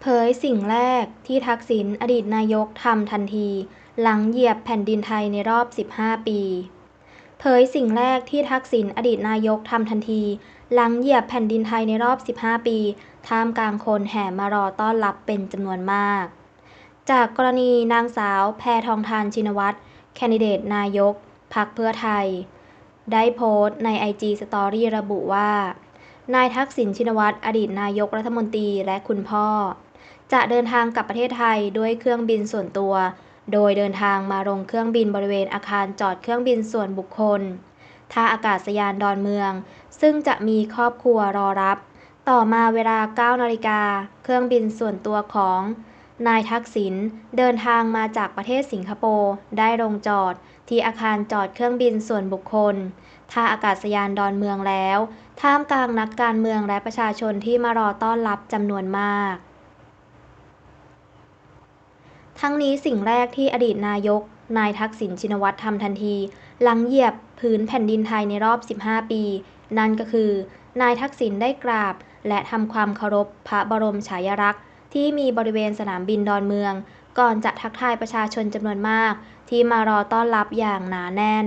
เผยสิ่งแรกที่ทักษิณอดีตนายกทำทันที หลังเหยียบแผ่นดินไทยในรอบ 15 ปี เผยสิ่งแรกที่ทักษิณอดีตนายกทำทันที หลังเหยียบแผ่นดินไทยในรอบ 15 ปี ท่ามกลางคนแห่มารอต้อนรับเป็นจำนวนมาก จากกรณีนางสาวแพทองทานชินวัตรแคนดิเดตนายกพรรคเพื่อไทย ได้โพสต์ในไอจีสตอรี่ระบุว่า นายทักษิณชินวัตรอดีตนายกรัฐมนตรีและคุณพ่อ จะเดินทางกลับประเทศไทยด้วยเครื่องบินส่วนตัว โดยเดินทางมาลงเครื่องบินบริเวณอาคารจอดเครื่องบินส่วนบุคคล ท่าอากาศยานดอนเมือง ซึ่งจะมีครอบครัวรอรับ ต่อมาเวลา 9 นาฬิกา เครื่องบินส่วนตัวของนายทักษิณเดินทางมาจากประเทศสิงคโปร์ได้ลงจอดที่อาคารจอดเครื่องบินส่วนบุคคลท่าอากาศยานดอนเมืองแล้ว ท่ามกลางนักการเมืองและประชาชนที่มารอต้อนรับจำนวนมาก ทั้งนี้สิ่งแรกที่อดีตนายก นายทักษิณชินวัตรทำทันที หลังเหยียบพื้นแผ่นดินไทยในรอบ 15 ปี นั่นก็คือ นายทักษิณได้กราบ และทำความเคารพพระบรมฉายาลักษณ์ ที่มีบริเวณสนามบินดอนเมือง ก่อนจะทักทายประชาชนจำนวนมาก ที่มารอต้อนรับอย่างหนาแน่น